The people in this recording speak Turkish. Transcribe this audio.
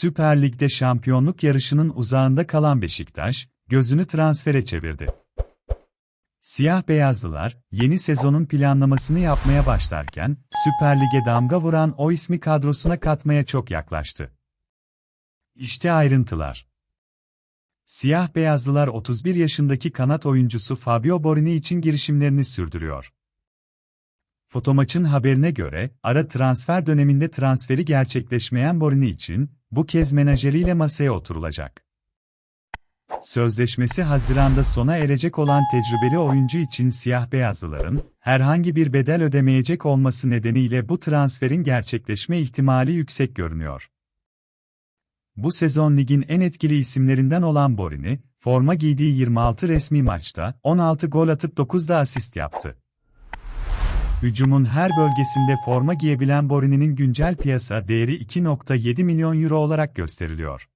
Süper Lig'de şampiyonluk yarışının uzağında kalan Beşiktaş, gözünü transfere çevirdi. Siyah beyazlılar, yeni sezonun planlamasını yapmaya başlarken, Süper Lig'e damga vuran o ismi kadrosuna katmaya çok yaklaştı. İşte ayrıntılar. Siyah beyazlılar 31 yaşındaki kanat oyuncusu Fabio Borini için girişimlerini sürdürüyor. Fotomaç'ın haberine göre, ara transfer döneminde transferi gerçekleşmeyen Borini için, bu kez menajeriyle masaya oturulacak. Sözleşmesi Haziran'da sona erecek olan tecrübeli oyuncu için siyah beyazlıların, herhangi bir bedel ödemeyecek olması nedeniyle bu transferin gerçekleşme ihtimali yüksek görünüyor. Bu sezon ligin en etkili isimlerinden olan Borini, forma giydiği 26 resmi maçta 16 gol atıp 9 da asist yaptı. Hücumun her bölgesinde forma giyebilen Borini'nin güncel piyasa değeri 2.7 milyon euro olarak gösteriliyor.